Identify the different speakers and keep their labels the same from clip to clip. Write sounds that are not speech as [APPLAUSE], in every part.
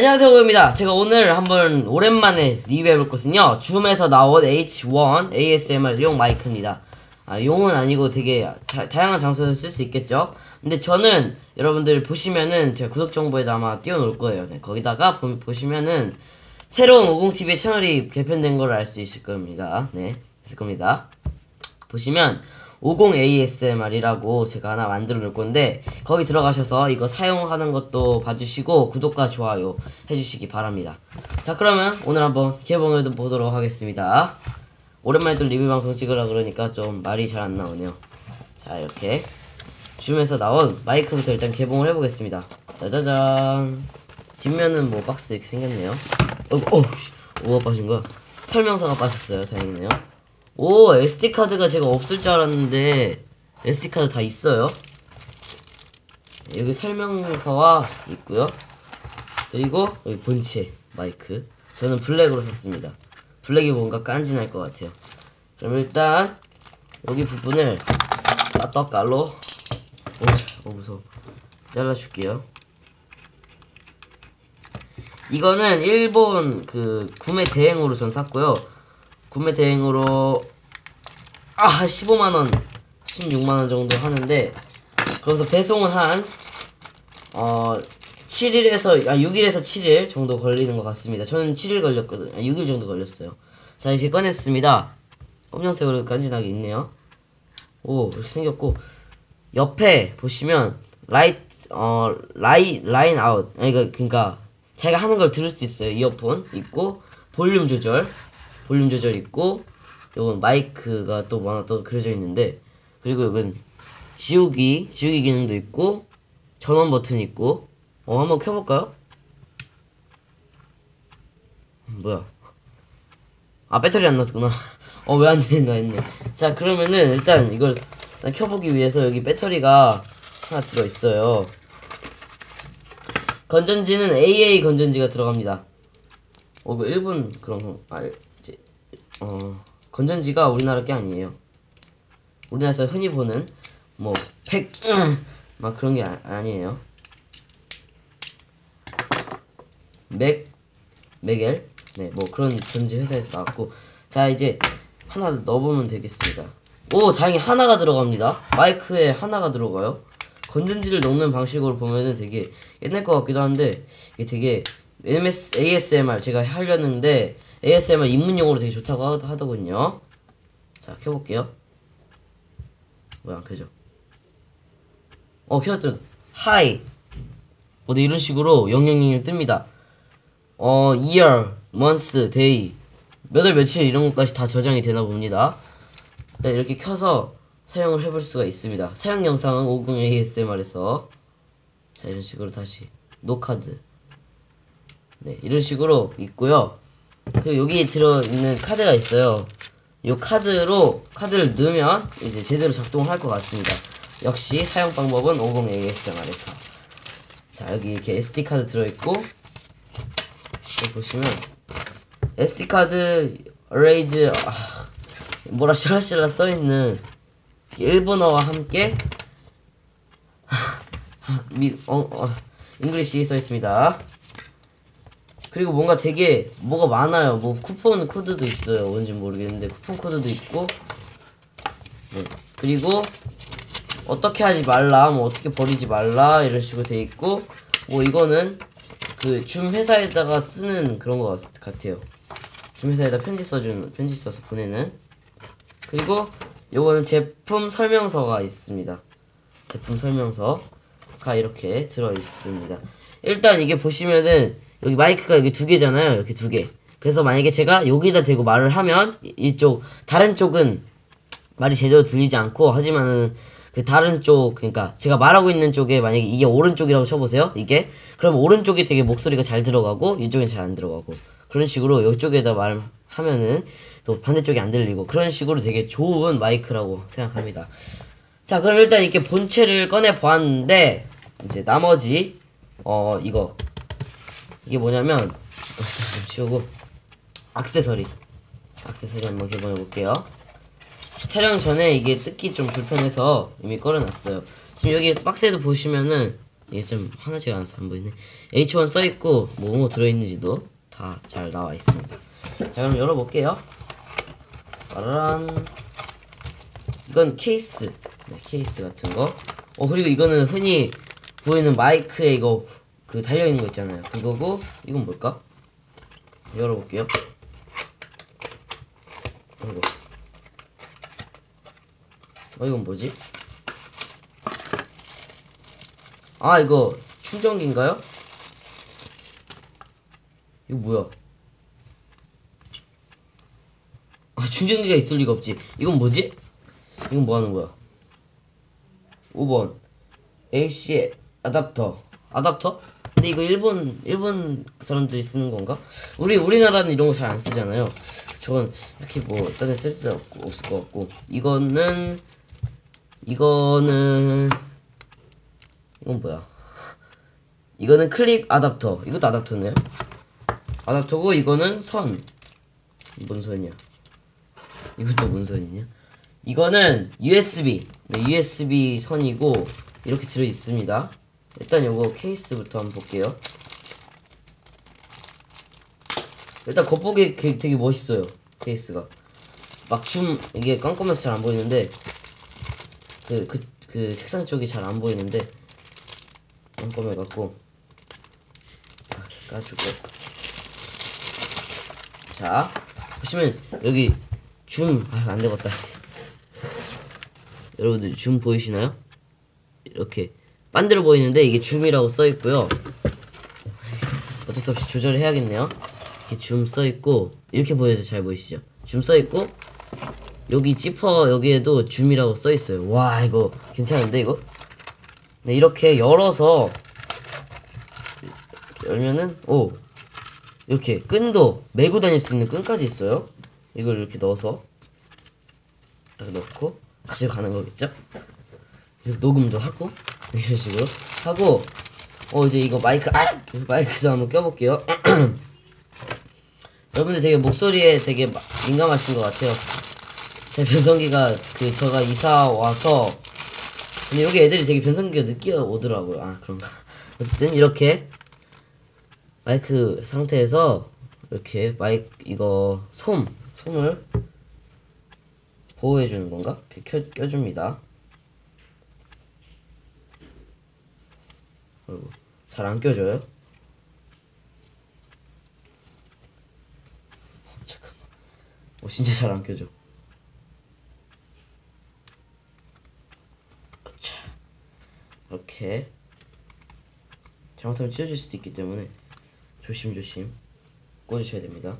Speaker 1: 안녕하세요 고입니다. 제가 오늘 한번 오랜만에 리뷰해볼 것은요 줌에서 나온 H1 ASMR용 마이크입니다. 아, 용은 아니고 되게 다, 다양한 장소에서 쓸 수 있겠죠? 근데 저는 여러분들 보시면은 제가 구독 정보에다 아마 띄워놓을 거예요. 네, 거기다가 보, 보시면은 새로운 50TV 채널이 개편된 걸 알 수 있을 겁니다. 네 있을 겁니다. 보시면 50 ASMR이라고 제가 하나 만들어 놓을 건데 거기 들어가셔서 이거 사용하는 것도 봐주시고 구독과 좋아요 해주시기 바랍니다. 자 그러면 오늘 한번 개봉해 보도록 하겠습니다. 오랜만에 또 리뷰 방송 찍으라 그러니까 좀 말이 잘 안 나오네요. 자 이렇게 줌에서 나온 마이크부터 일단 개봉을 해보겠습니다. 짜자잔. 뒷면은 뭐 박스 이렇게 생겼네요. 어, 어, 뭐가 빠진 거야? 설명서가 빠졌어요. 다행이네요 오 SD카드가 제가 없을 줄 알았는데 SD카드 다 있어요? 여기 설명서와 있고요. 그리고 여기 본체 마이크. 저는 블랙으로 샀습니다. 블랙이 뭔가 깐진할 것 같아요. 그럼 일단 여기 부분을 따떡깔로 오, 어 무서워. 잘라줄게요. 이거는 일본 그 구매 대행으로 전 샀고요 구매 대행으로 아 15만원 16만원 정도 하는데 그래서 배송은 한 어 7일에서 아 6일에서 7일 정도 걸리는 것 같습니다. 저는 7일 걸렸거든요. 아, 6일 정도 걸렸어요. 자 이제 꺼냈습니다. 검정색으로 간지나게 있네요. 오 이렇게 생겼고 옆에 보시면 라이트 어 라이 라인 아웃. 아니 그러니까 제가 하는 걸 들을 수 있어요. 이어폰 있고 볼륨 조절 볼륨 조절 있고 요건 마이크가 또 하나 또 그려져 있는데 그리고 이건 지우기 지우기 기능도 있고 전원 버튼 있고. 어 한번 켜볼까요? 음, 뭐야? 아 배터리 안 넣었구나. [LAUGHS] 어 왜 안 되는가 했네. 자 그러면은 일단 이걸 켜보기 위해서 여기 배터리가 하나 들어있어요. 건전지는 AA 건전지가 들어갑니다. 어, 그 일본 그런 거, 아, 이제, 어, 건전지가 우리나라 게 아니에요. 우리나라에서 흔히 보는, 뭐, 팩, [CLEARS THROAT] 막 그런 게 아, 니에요 맥, 맥엘? 네, 뭐 그런 전지 회사에서 나왔고. 자, 이제 하나 넣어보면 되겠습니다. 오, 다행히 하나가 들어갑니다. 마이크에 하나가 들어가요. 건전지를 넣는 방식으로 보면은 되게 옛날 것 같기도 한데, 이게 되게 MS, ASMR 제가 하려는데 ASMR 입문용으로 되게 좋다고 하 더군요. 자, 켜볼게요. 뭐야, 안 켜져. 어, 켜졌죠. 하이. 뭐, 네, 이런 식으로 000이 뜹니다. 어, year, month, day. 몇월 며칠 이런 것까지 다 저장이 되나 봅니다. 네, 이렇게 켜서 사용을 해볼 수가 있습니다. 사용 영상은 50 ASMR에서 자, 이런 식으로 다시 노카드. 네, 이런 식으로 있고요. 그 여기 들어있는 카드가 있어요. 이 카드로 카드를 넣으면 이제 제대로 작동할 것 같습니다. 역시 사용 방법은 50 ASMR에서 자 여기 이렇게 SD 카드 들어있고 보시면 SD 카드 어레이즈 아, 뭐라 샬라샬라 써있는 일본어와 함께 미, 어, 어, 잉글리시 써있습니다. 그리고 뭔가 되게 뭐가 많아요. 뭐 쿠폰 코드도 있어요. 뭔지 모르겠는데 쿠폰 코드도 있고 네. 그리고 어떻게 하지 말라, 뭐 어떻게 버리지 말라 이런 식으로 돼 있고 뭐 이거는 그 줌 회사에다가 쓰는 그런 거 같아요. 줌 회사에다 편지 써준 편지 써서 보내는 그리고 요거는 제품 설명서가 있습니다. 제품 설명서가 이렇게 들어 있습니다. 일단 이게 보시면은 여기 마이크가 여기 두 개잖아요. 이렇게 두 개. 그래서 만약에 제가 여기다 대고 말을 하면 이쪽 다른 쪽은 말이 제대로 들리지 않고 하지만은 그 다른 쪽 그러니까 제가 말하고 있는 쪽에 만약에 이게 오른쪽이라고 쳐보세요. 이게 그럼 오른쪽이 되게 목소리가 잘 들어가고 이쪽엔 잘 안 들어가고 그런 식으로 이쪽에다 말하면은 또 반대쪽이 안 들리고 그런 식으로 되게 좋은 마이크라고 생각합니다. 자 그럼 일단 이렇게 본체를 꺼내 보았는데 이제 나머지 어 이거 이게 뭐냐면 좀 치우고 악세서리 악세서리 한번 개봉해 볼게요 촬영 전에 이게 뜯기 좀 불편해서 이미 꺼려놨어요 지금 여기 박스에도 보시면은 이게 좀 하나씩 안, 안 보이네. H1 써 있고 뭐뭐 들어 있는지도 다 잘 나와 있습니다. 자 그럼 열어볼게요. 빠라란. 이건 케이스, 네, 케이스 같은 거. 어 그리고 이거는 흔히 보이는 마이크에 이거 그 달려 있는 거 있잖아요. 그거고 이건 뭘까? 열어볼게요. 이거. 어 이건 뭐지? 아 이거 충전기인가요? 이거 뭐야? 아 충전기가 있을 리가 없지. 이건 뭐지? 이건 뭐 하는 거야? 5번 AC 아답터 아답터? 근데 이거 일본 일본 사람들이 쓰는 건가? 우리 우리나라는 이런 거 잘 안 쓰잖아요. 저건 이렇게 뭐 딴데 쓸데 없고 없을 것 같고 이거는 이거는 이건 뭐야? 이거는 클립 아답터. 이것도 아답터네요. 아답터고 이거는 선. 뭔 선이야? 이것도 뭔 선이냐? 이거는 USB. 네, USB 선이고 이렇게 들어 있습니다. 일단 요거 케이스부터 한번 볼게요. 일단 겉보기 게- 되게 멋있어요. 케이스가. 막줌 이게 깜깜해서 잘 안 보이는데 그 그 그 책상 쪽이 잘 안 보이는데 깜깜해 갖고 이렇게 까주고 자 보시면 여기 줌 아 안 되겠다 [LAUGHS] 여러분들 줌 보이시나요? 이렇게 반대로 보이는데 이게 줌이라고 써 있고요. 어쩔 수 없이 조절을 해야겠네요. 이렇게 줌 써 있고 이렇게 보여서 잘 보이시죠? 줌 써 있고 여기 지퍼 여기에도 줌이라고 써 있어요. 와 이거 괜찮은데 이거? 네 이렇게 열어서 이렇게 열면은 오 이렇게 끈도 메고 다닐 수 있는 끈까지 있어요. 이걸 이렇게 넣어서 딱 넣고 가져가는 거겠죠? 그래서 녹음도 하고 네, 이런 식으로 하고 어 이제 이거 마이크 아 마이크도 한번 껴볼게요. [CLEARS THROAT] 여러분들 되게 목소리에 되게 마- 민감하신 것 같아요. 제 변성기가 그 제가 이사 와서 근데 여기 애들이 되게 변성기가 늦게 오더라고요. 아 그런가. [LAUGHS] 어쨌든 이렇게 마이크 상태에서 이렇게 마이크 이거 솜 솜을 보호해 주는 건가? 이렇게 켜, 껴줍니다. 잘안 껴져요? 어, 잠깐만. 어, 진짜 잘 안 껴져. 자, 이렇게 잘못하면 찢어질 수도 있기 때문에 조심조심 꽂으셔야 됩니다.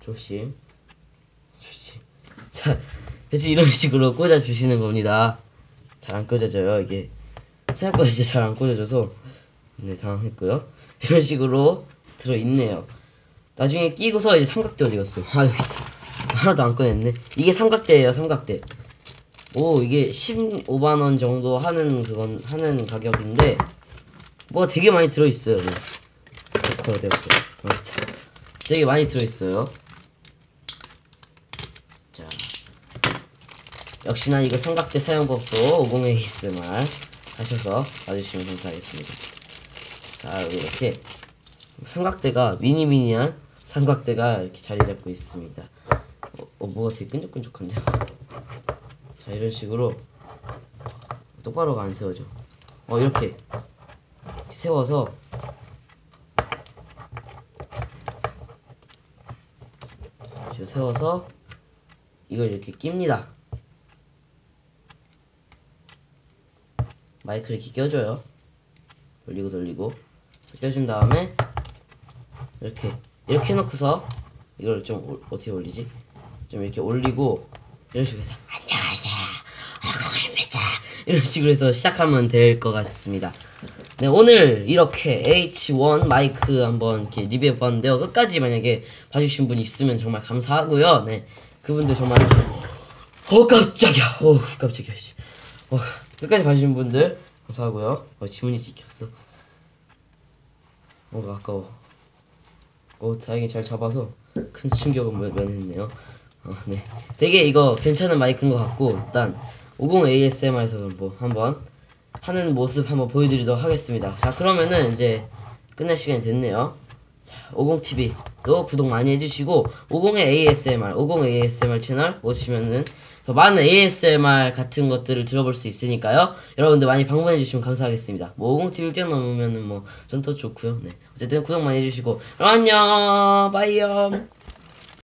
Speaker 1: 조심, 조심. 자, 대충 이런 식으로 꽂아 주시는 겁니다. 잘 안 꽂아져요 이게 생각보다 진짜 잘 안 꽂아져서 네 당황했고요. [LAUGHS] 이런 식으로 들어 있네요. 나중에 끼고서 이제 삼각대 어디 갔어? 아 여기 있어. 하나도 안 꺼냈네. 이게 삼각대예요 삼각대. 오 이게 15만 원 정도 하는 그건 하는 가격인데 뭐가 되게 많이 들어 있어요. 네. 참. 되게 많이 들어 있어요. 자. 역시나 이거 삼각대 사용법도 50 ASMR 하셔서 봐주시면 감사하겠습니다. 자 이렇게 삼각대가 미니미니한 삼각대가 이렇게 자리 잡고 있습니다. 어, 어 뭐가 되게 끈적끈적한데? [LAUGHS] 자 이런 식으로 똑바로가 안 세워져. 어 이렇게, 이렇게 세워서 세워서 이걸 이렇게 낍니다. 마이크를 이렇게 껴줘요. 돌리고 돌리고 껴준 다음에 이렇게 이렇게 해놓고서 이걸 좀 올- 어떻게 올리지? 좀 이렇게 올리고 이런 식으로 해서 안녕하세요 알콩입니다 이런 식으로 해서 시작하면 될 것 같습니다. 네 오늘 이렇게 H1 마이크 한번 이렇게 리뷰해 봤는데요 끝까지 만약에 봐주신 분 있으면 정말 감사하고요. 네 그분들 정말 어 깜짝이야 어 깜짝이야 씨. 어, 끝까지 봐주신 분들 감사하고요. 어 지문이 찍혔어. 어 아까워. 어 다행히 잘 잡아서 큰 충격은 면- 면했네요. 어, 네. 되게 이거 괜찮은 마이크인 것 같고 일단 50 ASMR에서 뭐 한번 하는 모습 한번 보여드리도록 하겠습니다. 자 그러면은 이제 끝날 시간이 됐네요. 자 50TV도 구독 많이 해주시고 50의 ASMR 50 ASMR 채널 보시면은 더 많은 ASMR 같은 것들을 들어볼 수 있으니까요. 여러분들 많이 방문해 주시면 감사하겠습니다. 뭐 50TV 뛰어넘으면은 뭐전 더 좋고요. 네 어쨌든 구독 많이 해주시고 그럼 안녕 빠이염